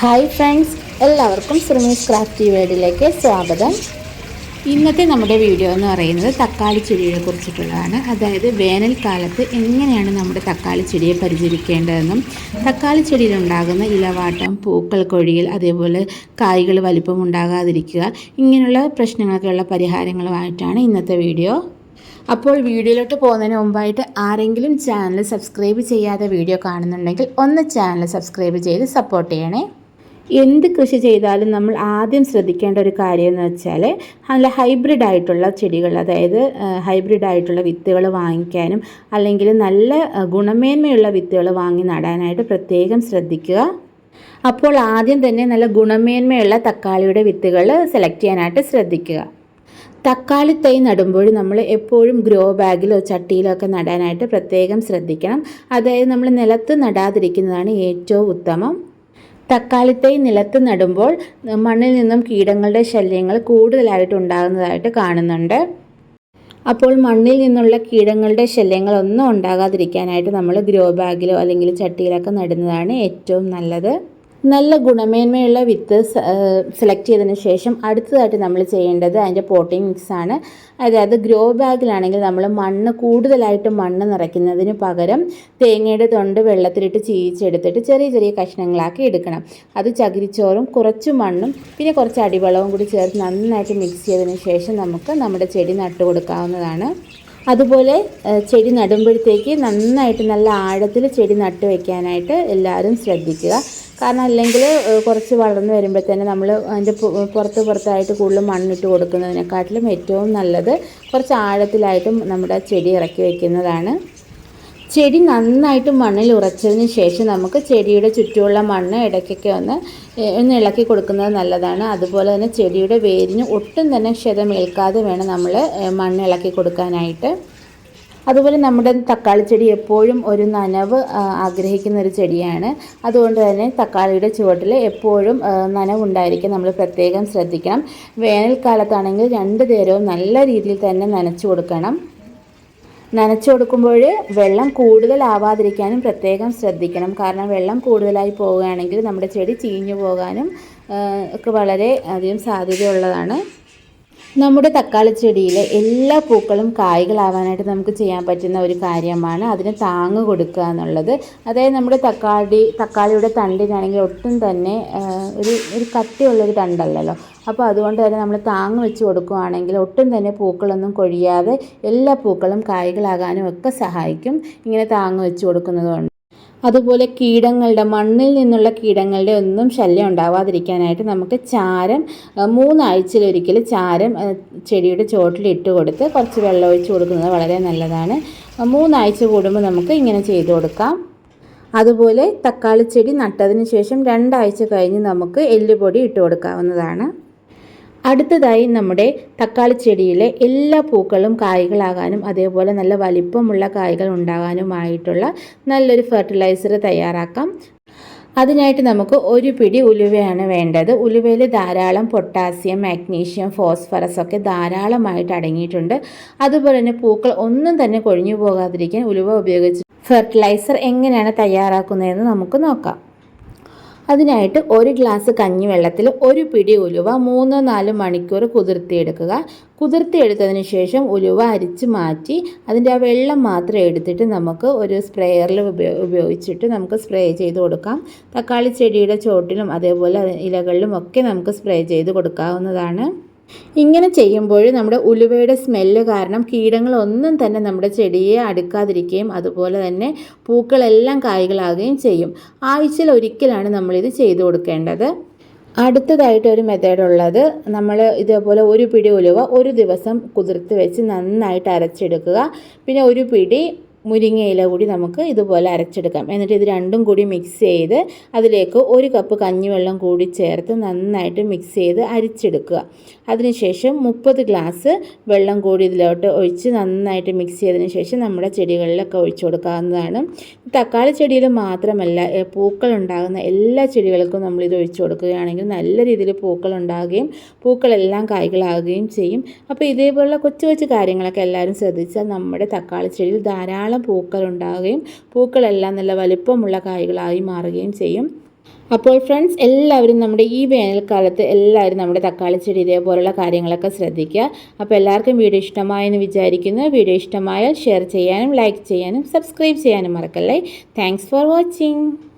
Hi friends എല്ലാവർക്കും Surumi's crafty വേർഡിലേക്ക് സ്വാഗതം. ഇന്നത്തെ നമ്മുടെ വീഡിയോ എന്ന് പറയുന്നത് തക്കാളി ചെടിയെ കുറിച്ചിട്ടുള്ളതാണ്. അതായത് വേനൽക്കാലത്ത് എങ്ങനെയാണ് നമ്മുടെ തക്കാളി ചെടിയെ പരിചരിക്കേണ്ടതെന്നും തക്കാളി ചെടിയിലുണ്ടാകുന്ന ഇലവാട്ടം പൂക്കൾ കൊഴിയൽ അതേപോലെ കായ്കൾ വലിപ്പം ഉണ്ടാകാതിരിക്കുക ഇങ്ങനെയുള്ള പ്രശ്നങ്ങൾക്കുള്ള പരിഹാരങ്ങളുമായിട്ടാണ് ഇന്നത്തെ വീഡിയോ. അപ്പോൾ വീഡിയോയിലോട്ട് പോകുന്നതിന് മുമ്പായിട്ട് ആരെങ്കിലും ചാനൽ സബ്സ്ക്രൈബ് ചെയ്യാതെ വീഡിയോ കാണുന്നുണ്ടെങ്കിൽ ഒന്ന് ചാനൽ സബ്സ്ക്രൈബ് ചെയ്ത് സപ്പോർട്ട് ചെയ്യണേ. എന്ത് കൃഷി ചെയ്താലും നമ്മൾ ആദ്യം ശ്രദ്ധിക്കേണ്ട ഒരു കാര്യം എന്ന് വെച്ചാൽ നല്ല ഹൈബ്രിഡ് ആയിട്ടുള്ള ചെടികൾ അതായത് ഹൈബ്രിഡ് ആയിട്ടുള്ള വിത്തുകൾ വാങ്ങിക്കാനും അല്ലെങ്കിൽ നല്ല ഗുണമേന്മയുള്ള വിത്തുകൾ വാങ്ങി നടാനായിട്ട് പ്രത്യേകം ശ്രദ്ധിക്കുക. അപ്പോൾ ആദ്യം തന്നെ നല്ല ഗുണമേന്മയുള്ള തക്കാളിയുടെ വിത്തുകൾ സെലക്ട് ചെയ്യാനായിട്ട് ശ്രദ്ധിക്കുക. തക്കാളി തൈ നടുമ്പോൾ നമ്മൾ എപ്പോഴും ഗ്രോ ബാഗിലോ ചട്ടിയിലോ ഒക്കെ നടാനായിട്ട് പ്രത്യേകം ശ്രദ്ധിക്കണം. അതായത് നമ്മൾ നിലത്ത് നടാതിരിക്കുന്നതാണ് ഏറ്റവും ഉത്തമം. തക്കാളി തൈ നിലത്ത് നടുമ്പോൾ മണ്ണിൽ നിന്നും കീടങ്ങളുടെ ശല്യങ്ങൾ കൂടുതലായിട്ട് ഉണ്ടാകുന്നതായിട്ട് കാണുന്നുണ്ട്. അപ്പോൾ മണ്ണിൽ നിന്നുള്ള കീടങ്ങളുടെ ശല്യങ്ങൾ ഒന്നും ഉണ്ടാകാതിരിക്കാനായിട്ട് നമ്മൾ ഗ്രോ ബാഗിലോ അല്ലെങ്കിൽ ചട്ടിയിലൊക്കെ നടുന്നതാണ് ഏറ്റവും നല്ലത്. നല്ല ഗുണമേന്മയുള്ള വിത്ത് സെലക്ട് ചെയ്തതിന് ശേഷം അടുത്തതായിട്ട് നമ്മൾ ചെയ്യേണ്ടത് അതിന്റെ പോട്ടിംഗ് ആണ്. അതായത് ഗ്രോ ബാഗിലാണെങ്കിൽ നമ്മൾ മണ്ണ് കൂടുതലായിട്ട് മണ്ണ് നിറയ്ക്കുന്നതിന് പകരം തേങ്ങയുടെ തൊണ്ട് വെള്ളത്തിലിട്ട് ചീയിച്ചെടുത്തിട്ട് ചെറിയ ചെറിയ കഷ്ണങ്ങളാക്കി എടുക്കണം. അത് ചകിരിച്ചോറും കുറച്ച് മണ്ണും പിന്നെ കുറച്ച് അടിവളവും കൂടി ചേർത്ത് നന്നായിട്ട് മിക്സ് ചെയ്തതിന് ശേഷം നമുക്ക് നമ്മുടെ ചെടി നട്ടു കൊടുക്കാവുന്നതാണ്. അതുപോലെ ചെടി നടുമ്പോഴത്തേക്ക് നന്നായിട്ട് നല്ല ആഴത്തിൽ ചെടി നട്ടു വയ്ക്കാനായിട്ട് എല്ലാവരും ശ്രദ്ധിക്കുക. കാരണം അല്ലെങ്കിൽ കുറച്ച് വളർന്നു തന്നെ നമ്മൾ അതിന്റെ പുറത്ത് പുറത്തായിട്ട് കൂടുതൽ മണ്ണിട്ട് കൊടുക്കുന്നതിനെക്കാട്ടിലും ഏറ്റവും നല്ലത് കുറച്ച് ആഴത്തിലായിട്ടും നമ്മുടെ ചെടി ഇറക്കി വയ്ക്കുന്നതാണ്. ചെടി നന്നായിട്ട് മണ്ണിൽ ഉറച്ചതിന് ശേഷം നമുക്ക് ചെടിയുടെ ചുറ്റുമുള്ള മണ്ണ് ഇടയ്ക്കൊക്കെ ഒന്ന് ഒന്ന് ഇളക്കി കൊടുക്കുന്നത് നല്ലതാണ്. അതുപോലെ തന്നെ ചെടിയുടെ വേരിന് ഒട്ടും തന്നെ ക്ഷതമേൽക്കാതെ വേണം നമ്മൾ മണ്ണ് ഇളക്കി കൊടുക്കാനായിട്ട്. അതുപോലെ നമ്മുടെ തക്കാളി ചെടി എപ്പോഴും ഒരു നനവ് ആഗ്രഹിക്കുന്ന ഒരു ചെടിയാണ്. അതുകൊണ്ട് തന്നെ തക്കാളിയുടെ ചുവട്ടിൽ എപ്പോഴും നനവുണ്ടായിരിക്കും. നമ്മൾ പ്രത്യേകം ശ്രദ്ധിക്കണം. വേനൽക്കാലത്താണെങ്കിൽ രണ്ട് നേരവും നല്ല രീതിയിൽ തന്നെ നനച്ചു കൊടുക്കണം. നനച്ചു കൊടുക്കുമ്പോൾ വെള്ളം കൂടുതലാവാതിരിക്കാനും പ്രത്യേകം ശ്രദ്ധിക്കണം. കാരണം വെള്ളം കൂടുതലായി പോവുകയാണെങ്കിൽ നമ്മുടെ ചെടി ചീഞ്ഞു പോകാനും ഒക്കെ വളരെ അധികം സാധ്യതയുള്ളതാണ്. നമ്മുടെ തക്കാളി ചെടിയിലെ എല്ലാ പൂക്കളും കായ്കളാവാനായിട്ട് നമുക്ക് ചെയ്യാൻ പറ്റുന്ന ഒരു കാര്യമാണ്. അതിന് താങ്ങ് കൊടുക്കുക എന്നുള്ളത്. അതായത് നമ്മുടെ തക്കാളി തക്കാളിയുടെ തണ്ടിനാണെങ്കിൽ ഒട്ടും തന്നെ ഒരു ഒരു കട്ടിയുള്ളൊരു തണ്ടല്ലല്ലോ. അപ്പോൾ അതുകൊണ്ട് തന്നെ നമ്മൾ താങ്ങ് വെച്ച് കൊടുക്കുകയാണെങ്കിൽ ഒട്ടും തന്നെ പൂക്കളൊന്നും കൊഴിയാതെ എല്ലാ പൂക്കളും കായ്കളാകാനും ഒക്കെ സഹായിക്കും. ഇങ്ങനെ താങ്ങ് വെച്ച് കൊടുക്കുന്നത് കൊണ്ട് അതുപോലെ കീടങ്ങളുടെ മണ്ണിൽ നിന്നുള്ള കീടങ്ങളുടെ ഒന്നും ശല്യം ഉണ്ടാവാതിരിക്കാനായിട്ട് നമുക്ക് ചാരം മൂന്നാഴ്ചയിലൊരിക്കൽ ചാരം ചെടിയുടെ ചോട്ടിൽ ഇട്ട് കൊടുത്ത് കുറച്ച് വെള്ളം ഒഴിച്ച് കൊടുക്കുന്നത് വളരെ നല്ലതാണ്. മൂന്നാഴ്ച കൂടുമ്പോൾ നമുക്ക് ഇങ്ങനെ ചെയ്ത് കൊടുക്കാം. അതുപോലെ തക്കാളി ചെടി നട്ടതിന് ശേഷം രണ്ടാഴ്ച കഴിഞ്ഞ് നമുക്ക് എല്ലുപൊടി ഇട്ട് കൊടുക്കാവുന്നതാണ്. അടുത്തതായി നമ്മുടെ തക്കാളി ചെടിയിലെ എല്ലാ പൂക്കളും കായ്കളാകാനും അതേപോലെ നല്ല വലിപ്പമുള്ള കായ്കൾ ഉണ്ടാകാനുമായിട്ടുള്ള നല്ലൊരു ഫെർട്ടിലൈസർ തയ്യാറാക്കാം. അതിനായിട്ട് നമുക്ക് ഒരു പിടി ഉലുവയാണ് വേണ്ടത്. ഉലുവയിൽ ധാരാളം പൊട്ടാസ്യം മാഗ്നീഷ്യം ഫോസ്ഫറസ് ഒക്കെ ധാരാളമായിട്ട് അടങ്ങിയിട്ടുണ്ട്. അതുപോലെ തന്നെ പൂക്കൾ ഒന്നും തന്നെ കൊഴിഞ്ഞു പോകാതിരിക്കാൻ ഉലുവ ഉപയോഗിച്ച് ഫെർട്ടിലൈസർ എങ്ങനെയാണ് തയ്യാറാക്കുന്നതെന്ന് നമുക്ക് നോക്കാം. അതിനായിട്ട് ഒരു ഗ്ലാസ് കഞ്ഞിവെള്ളത്തിൽ ഒരു പിടി ഉലുവ മൂന്നോ നാല് മണിക്കൂർ കുതിർത്തിയെടുക്കുക. കുതിർത്തിയെടുത്തതിന് ശേഷം ഉലുവ അരിച്ച് മാറ്റി അതിന്റെ ആ വെള്ളം മാത്രം എടുത്തിട്ട് നമുക്ക് ഒരു സ്പ്രേയറിൽ ഉപയോഗിച്ചിട്ട് നമുക്ക് സ്പ്രേ ചെയ്ത് കൊടുക്കാം. തക്കാളി ചെടിയുടെ ചോട്ടിലും അതേപോലെ ഇലകളിലും ഒക്കെ നമുക്ക് സ്പ്രേ ചെയ്ത് കൊടുക്കാവുന്നതാണ്. ഇങ്ങനെ ചെയ്യുമ്പോൾ നമ്മുടെ ഉലുവയുടെ സ്മെല്ല് കാരണം കീടങ്ങളൊന്നും തന്നെ നമ്മുടെ ചെടിയെ അടുക്കാതിരിക്കുകയും അതുപോലെ തന്നെ പൂക്കളെല്ലാം കായ്കളാകുകയും ചെയ്യും. ആഴ്ചയിൽ ഒരിക്കലാണ് നമ്മളിത് ചെയ്തു കൊടുക്കേണ്ടത്. അടുത്തതായിട്ട് ഒരു മെത്തേഡ് ഉള്ളത് നമ്മൾ ഇതേപോലെ ഒരു പിടി ഉലുവ ഒരു ദിവസം കുതിർത്ത് വെച്ച് നന്നായിട്ട് അരച്ചെടുക്കുക. പിന്നെ ഒരു പിടി മുരിങ്ങയില കൂടി നമുക്ക് ഇതുപോലെ അരച്ചെടുക്കാം. എന്നിട്ട് ഇത് രണ്ടും കൂടി മിക്സ് ചെയ്ത് അതിലേക്ക് ഒരു കപ്പ് കഞ്ഞിവെള്ളം കൂടി ചേർത്ത് നന്നായിട്ട് മിക്സ് ചെയ്ത് അരിച്ചെടുക്കുക. അതിനുശേഷം മുപ്പത് ഗ്ലാസ് വെള്ളം കൂടി ഇതിലോട്ട് ഒഴിച്ച് നന്നായിട്ട് മിക്സ് ചെയ്തതിന് ശേഷം നമ്മുടെ ചെടികളിലൊക്കെ ഒഴിച്ചു കൊടുക്കാവുന്നതാണ്. തക്കാളി ചെടിയിൽ മാത്രമല്ല പൂക്കൾ ഉണ്ടാകുന്ന എല്ലാ ചെടികൾക്കും നമ്മൾ ഇത് ഒഴിച്ചു കൊടുക്കുകയാണെങ്കിൽ നല്ല രീതിയിൽ പൂക്കൾ ഉണ്ടാകുകയും പൂക്കളെല്ലാം കായ്കളാകുകയും ചെയ്യും. അപ്പോൾ ഇതേപോലുള്ള കൊച്ചു കൊച്ചു കാര്യങ്ങളൊക്കെ എല്ലാവരും ശ്രദ്ധിച്ചാൽ നമ്മുടെ തക്കാളി ചെടിയിൽ ധാരാളം പൂക്കൾ ഉണ്ടാകുകയും പൂക്കളെല്ലാം നല്ല വലിപ്പമുള്ള കായ്കളായി മാറുകയും ചെയ്യും. അപ്പോൾ ഫ്രണ്ട്സ് എല്ലാവരും നമ്മുടെ ഈ വേനൽക്കാലത്ത് എല്ലാവരും നമ്മുടെ തക്കാളി ചെടി ഇതേപോലുള്ള കാര്യങ്ങളൊക്കെ ശ്രദ്ധിക്കുക. അപ്പോൾ എല്ലാവർക്കും വീഡിയോ ഇഷ്ടമായെന്ന് വിചാരിക്കുന്നു. വീഡിയോ ഇഷ്ടമായാൽ ഷെയർ ചെയ്യാനും ലൈക്ക് ചെയ്യാനും സബ്സ്ക്രൈബ് ചെയ്യാനും മറക്കല്ലേ. Thanks for watching